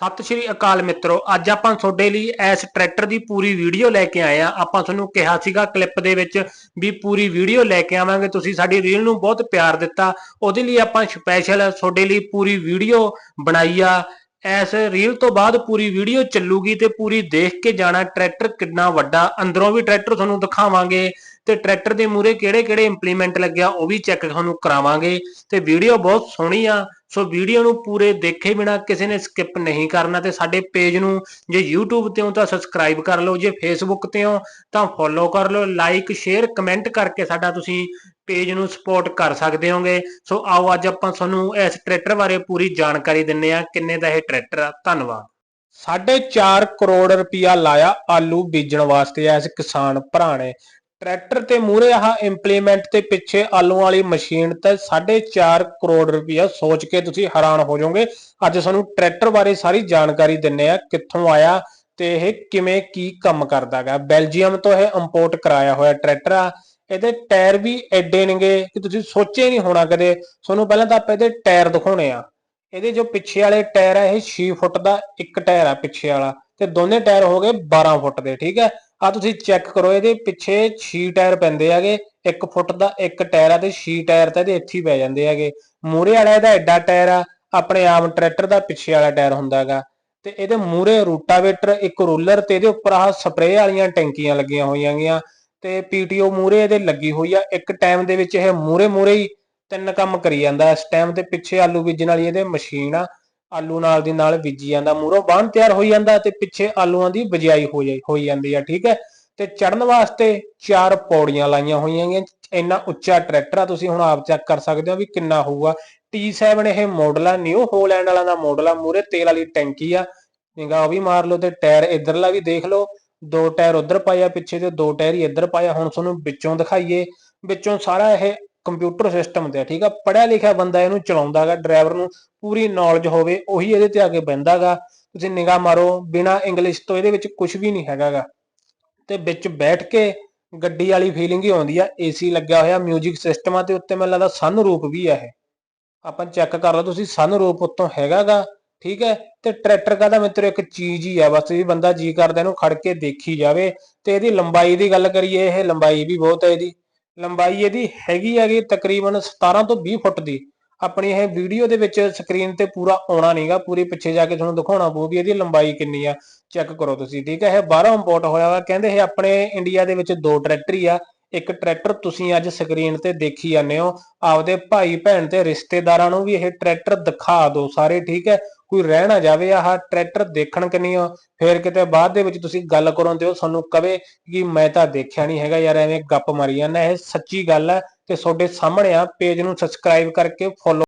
ਸਤਿ ਸ਼੍ਰੀ ਅਕਾਲ ਮਿੱਤਰੋ, ਅੱਜ ਆਪਾਂ ਤੁਹਾਡੇ ਲਈ ਇਸ ਟਰੈਕਟਰ ਦੀ ਪੂਰੀ ਵੀਡੀਓ ਲੈ ਕੇ ਆਏ ਆ ਆਪਾਂ ਤੁਹਾਨੂੰ ਕਿਹਾ ਸੀਗਾ ਕਲਿੱਪ ਦੇ ਵਿੱਚ ਵੀ ਪੂਰੀ ਵੀਡੀਓ ਲੈ ਕੇ ਆਵਾਂਗੇ। ਤੁਸੀਂ ਸਾਡੀ ਰੀਲ ਨੂੰ ਬਹੁਤ ਪਿਆਰ ਦਿੱਤਾ। ਉਹਦੇ ਲਈ ਆਪਾਂ ਸਪੈਸ਼ਲ ਤੁਹਾਡੇ ਲਈ ਪੂਰੀ ਵੀਡੀਓ ਬਣਾਈ ਆ। ਇਸ ਰੀਲ ਤੋਂ ਬਾਅਦ ਪੂਰੀ ਵੀਡੀਓ ਚੱਲੂਗੀ ਤੇ ਪੂਰੀ ਦੇਖ ਕੇ ਜਾਣਾ। ਟਰੈਕਟਰ ਕਿੰਨਾ ਵੱਡਾ। ਅੰਦਰੋਂ ਵੀ ਟਰੈਕਟਰ ਤੁਹਾਨੂੰ ਦਿਖਾਵਾਂਗੇ। ਤੇ ਟਰੈਕਟਰ ਦੇ ਮੂਰੇ ਕਿਹੜੇ ਕਿਹੜੇ ਇੰਪਲੀਮੈਂਟ ਲੱਗਿਆ ਉਹ ਵੀ ਚੈੱਕ ਤੁਹਾਨੂੰ ਕਰਾਵਾਂਗੇ ਤੇ ਵੀਡੀਓ ਬਹੁਤ ਸੋਹਣੀ ਆ, ਸੋ ਵੀਡੀਓ ਨੂੰ ਪੂਰੇ ਦੇਖੇ ਬਿਨਾ ਕਿਸੇ ਨੇ ਸਕਿਪ ਨਹੀਂ ਕਰਨਾ ਤੇ ਸਾਡੇ ਪੇਜ ਨੂੰ ਜੇ YouTube ਤੇ ਹੋ ਤਾਂ ਸਬਸਕ੍ਰਾਈਬ ਕਰ ਲਓ, ਜੇ Facebook ਤੇ ਹੋ ਤਾਂ ਫੋਲੋ ਕਰ ਲਓ ਲਾਈਕ ਸ਼ੇਅਰ ਕਮੈਂਟ ਕਰਕੇ ਸਾਡਾ ਤੁਸੀਂ ਪੇਜ ਨੂੰ ਸਪੋਰਟ ਕਰ ਸਕਦੇ ਹੋਗੇ। ਸੋ ਆਓ ਅੱਜ ਆਪਾਂ ਤੁਹਾਨੂੰ ਇਸ ਟਰੈਕਟਰ ਬਾਰੇ ਪੂਰੀ ਜਾਣਕਾਰੀ ਦਿੰਨੇ ਆ, ਕਿੰਨੇ ਦਾ ਇਹ ਟਰੈਕਟਰ ਆ, ਧੰਨਵਾਦ। 4.5 ਕਰੋੜ ਰੁਪਇਆ ਲਾਇਆ ਆਲੂ ਬੀਜਣ ਵਾਸਤੇ ਇਸ ਕਿਸਾਨ ਭਰਾ ਨੇ। ਟਰੈਕਟਰ ਤੇ ਮੂਰੇ ਆਹ ਇੰਪਲੀਮੈਂਟ ਤੇ ਪਿੱਛੇ ਆਲੂਆਂ ਵਾਲੀ ਮਸ਼ੀਨ ਤੇ 4.5 ਕਰੋੜ ਰੁਪਇਆ ਸੋਚ ਕੇ ਤੁਸੀਂ ਹੈਰਾਨ ਹੋ ਜਾਓਗੇ। ਅੱਜ ਸਾਨੂੰ ਟਰੈਕਟਰ ਬਾਰੇ ਸਾਰੀ ਜਾਣਕਾਰੀ ਦਿੰਨੇ ਆ, ਕਿੱਥੋਂ ਆਇਆ ਤੇ ਇਹ ਕਿਵੇਂ ਕੀ ਕੰਮ ਕਰਦਾਗਾ ਬੈਲਜੀਅਮ ਤੋਂ ਇਹ ਇੰਪੋਰਟ ਕਰਾਇਆ ਹੋਇਆ ਟਰੈਕਟਰ ਆ। ਇਹਦੇ ਟਾਇਰ ਵੀ ਐਡੇ ਨੇਗੇ ਕਿ ਤੁਸੀਂ ਸੋਚੇ ਨਹੀਂ ਹੋਣਾ ਕਦੇ। ਤੁਹਾਨੂੰ ਪਹਿਲਾਂ ਤਾਂ ਆਪਾਂ ਇਹਦੇ ਟਾਇਰ ਦਿਖਾਉਣੇ ਆ। ਇਹਦੇ ਜੋ ਪਿੱਛੇ ਵਾਲੇ ਟਾਇਰ ਆ, ਇਹ 6 ਫੁੱਟ ਦਾ ਇੱਕ ਟਾਇਰ ਆ ਪਿੱਛੇ ਵਾਲਾ ਤੇ ਦੋਨੇ ਟਾਇਰ ਹੋ ਗਏ 12 ਫੁੱਟ ਦੇ, ਠੀਕ ਹੈ? ਆ ਤੁਸੀਂ ਚੈੱਕ ਕਰੋ, ਇਹਦੇ ਪਿੱਛੇ 6 ਟਾਇਰ ਪੈਂਦੇ ਹੈਗੇ 1 ਫੁੱਟ ਦਾ, ਇੱਕ ਟਾਇਰ ਆ ਤੇ 6 ਟਾਇਰ ਤਾਂ ਇਹਦੇ ਇੱਥੇ ਹੀ ਪੈ ਜਾਂਦੇ ਹੈਗੇ। ਮੂਰੇ ਵਾਲਾ ਇਹਦਾ ਐਡਾ ਟਾਇਰ ਆ, ਆਪਣੇ ਆਮ ਟਰੈਕਟਰ ਦਾ ਪਿੱਛੇ ਵਾਲਾ ਟਾਇਰ ਹੁੰਦਾਗਾ ਤੇ ਇਹਦੇ ਮੂਰੇ ਰੂਟਾਵੇਟਰ, ਇੱਕ ਰੂਲਰ ਤੇ ਇਹਦੇ ਉੱਪਰ ਆਹ ਸਪਰੇਅ ਵਾਲੀਆਂ ਟੈਂਕੀਆਂ ਲੱਗੀਆਂ ਹੋਈਆਂ ਗੀਆਂ ਤੇ ਪੀਟੀਓ ਮੂਰੇ ਇਹਦੇ ਲੱਗੀ ਹੋਈ ਆ। ਇੱਕ ਟਾਈਮ ਦੇ ਵਿੱਚ ਇਹ ਮੂਰੇ ਮੂਰੇ ਹੀ ਤਿੰਨ ਕੰਮ ਕਰੀ ਜਾਂਦਾ। ਇਸ ਟਾਈਮ ਤੇ ਪਿੱਛੇ ਆਲੂ ਬੀਜਣ ਵਾਲੀ ਇਹਦੇ ਮਸ਼ੀਨ ਆ। ਆਲੂ ਨਾਲ ਦੀ ਨਾਲ ਬੀਜੀ ਜਾਂਦਾ ਮੂਰੋਂ ਬਾਣ ਤਿਆਰ ਹੋਈ ਜਾਂਦਾ ਤੇ ਪਿੱਛੇ ਆਲੂਆਂ ਦੀ ਬਜਾਈ ਹੋ ਜਾਈ, ਹੋਈ ਜਾਂਦੀ ਆ, ਠੀਕ ਹੈ? ਤੇ ਚੜਨ ਵਾਸਤੇ ਚਾਰ ਪੌੜੀਆਂ ਲਾਈਆਂ ਹੋਈਆਂ ਗੀਆਂ ਇੰਨਾ ਉੱਚਾ ਟਰੈਕਟਰ ਆ, ਤੁਸੀਂ ਹੁਣ ਆਪ ਚੈੱਕ ਕਰ ਸਕਦੇ ਹੋ ਵੀ ਕਿੰਨਾ ਹੋਊਗਾ। T7 ਇਹ ਮਾਡਲ ਆ ਨਿਊ ਹੋਲੈਂਡ ਵਾਲਾ ਦਾ ਮਾਡਲ ਆ ਮੂਰੇ ਤੇਲ ਵਾਲੀ ਟੈਂਕੀ ਆ। ਨਿਗਾ ਉਹ ਵੀ ਮਾਰ ਲਓ ਤੇ ਟਾਇਰ ਇਧਰਲਾ ਵੀ ਦੇਖ ਲਓ, ਦੋ ਟਾਇਰ ਉਧਰ ਪਾਇਆ ਪਿੱਛੇ ਤੇ ਦੋ ਟਾਇਰ ਹੀ ਇੱਧਰ ਪਾਇਆ ਹੁਣ ਤੁਹਾਨੂੰ ਵਿੱਚੋਂ ਦਿਖਾਈਏ। ਵਿੱਚੋਂ ਸਾਰਾ ਇਹ ਕੰਪਿਊਟਰ ਸਿਸਟਮ ਤੇ ਆ, ਠੀਕ ਆ? ਪੜਿਆ ਲਿਖਿਆ ਬੰਦਾ ਇਹਨੂੰ ਚਲਾਉਂਦਾਗਾ ਡਰਾਈਵਰ ਨੂੰ ਪੂਰੀ ਨੌਲੇਜ ਹੋਵੇ, ਉਹੀ ਇਹਦੇ ਤੇ ਆ ਕੇ ਬਹਿੰਦਾਗਾ ਤੁਸੀਂ ਨਿਗਾਹ ਮਾਰੋ, ਬਿਨਾ ਇੰਗਲਿਸ਼ ਤੋਂ ਇਹਦੇ ਵਿੱਚ ਕੁਝ ਵੀ ਨਹੀਂ ਹੈਗਾਗਾ ਤੇ ਵਿੱਚ ਬੈਠ ਕੇ ਗੱਡੀ ਵਾਲੀ ਫੀਲਿੰਗ ਹੀ ਆਉਂਦੀ ਆ ਏਸੀ ਲੱਗਿਆ ਹੋਇਆ 뮤직 ਸਿਸਟਮ ਆ ਤੇ ਉੱਤੇ ਮੈਨੂੰ ਲੱਗਦਾ ਸਨ ਰੂਪ ਵੀ ਆ ਇਹ। ਆਪਾਂ ਚੈੱਕ ਕਰ ਲਓ ਤੁਸੀਂ ਸਨ ਰੂਪ ਉੱਤੋਂ ਹੈਗਾਗਾ ਠੀਕ ਹੈ? ਤੇ ਟਰੈਕਟਰ ਕਹਦਾ ਮਿੱਤਰੋ ਇੱਕ ਚੀਜ਼ ਹੀ ਆ, ਬਸ ਵੀ ਬੰਦਾ ਜੀ ਕਰਦਾ ਇਹਨੂੰ ਖੜ ਕੇ ਦੇਖੀ ਜਾਵੇ। ਤੇ ਇਹਦੀ ਲੰਬਾਈ ਦੀ ਗੱਲ ਕਰੀਏ, ਇਹ ਲੰਬਾਈ ਵੀ ਬਹੁਤ ਹੈ ਇਹਦੀ। ਲੰਬਾਈ ਇਹਦੀ ਹੈਗੀ ਹੈਗੀ ਤਕਰੀਬਨ 17 ਤੋਂ 20 ਫੁੱਟ ਦੀ। ਆਪਣੀ ਇਹ ਵੀਡੀਓ ਦੇ ਵਿੱਚ ਸਕਰੀਨ ਤੇ ਪੂਰਾ ਆਉਣਾ ਨਹੀਂਗਾ, ਪੂਰੀ ਪਿੱਛੇ ਜਾ ਕੇ ਤੁਹਾਨੂੰ ਦਿਖਾਉਣਾ ਪਊ ਵੀ ਇਹਦੀ ਲੰਬਾਈ ਕਿੰਨੀ ਆ। ਚੈੱਕ ਕਰੋ ਤੁਸੀਂ, ਠੀਕ ਹੈ? ਇਹ ਬਾਹਰੋਂ ਇੰਪੋਰਟ ਹੋਇਆ ਵਾ, ਕਹਿੰਦੇ ਇਹ ਆਪਣੇ ਇੰਡੀਆ ਦੇ ਵਿੱਚ ਦੋ ਟਰੈਕਟਰ ਹੀ ਆ। ਇੱਕ ਟਰੈਕਟਰ ਤੁਸੀਂ ਅੱਜ ਸਕਰੀਨ ਤੇ ਦੇਖੀ ਜਾਂਦੇ ਹੋ। ਆਪਦੇ ਭਾਈ ਭੈਣ ਤੇ ਰਿਸ਼ਤੇਦਾਰਾਂ ਨੂੰ ਵੀ ਇਹ ਟਰੈਕਟਰ ਦਿਖਾ ਦਿਓ ਸਾਰੇ, ਠੀਕ ਹੈ? ਕੋਈ ਰਹਿ ਨਾ ਜਾਵੇ, ਆਹ ਟਰੈਕਟਰ ਦੇਖਣ ਕਿੰਨੀ ਆ, ਫੇਰ ਕਿਤੇ ਬਾਅਦ ਦੇ ਵਿੱਚ ਤੁਸੀਂ ਗੱਲ ਕਰੋ ਤੇ ਉਹ ਤੁਹਾਨੂੰ ਕਵੇ ਕਿ ਮੈਂ ਤਾਂ ਦੇਖਿਆ ਨਹੀਂ ਹੈਗਾ ਯਾਰ, ਐਵੇਂ ਗੱਪ ਮਾਰੀ ਜਾਂਦਾ, ਇਹ ਸੱਚੀ ਗੱਲ ਹੈ ਤੇ ਤੁਹਾਡੇ ਸਾਹਮਣੇ ਆ ਪੇਜ ਨੂੰ ਸਬਸਕ੍ਰਾਈਬ ਕਰਕੇ ਫੋਲੋ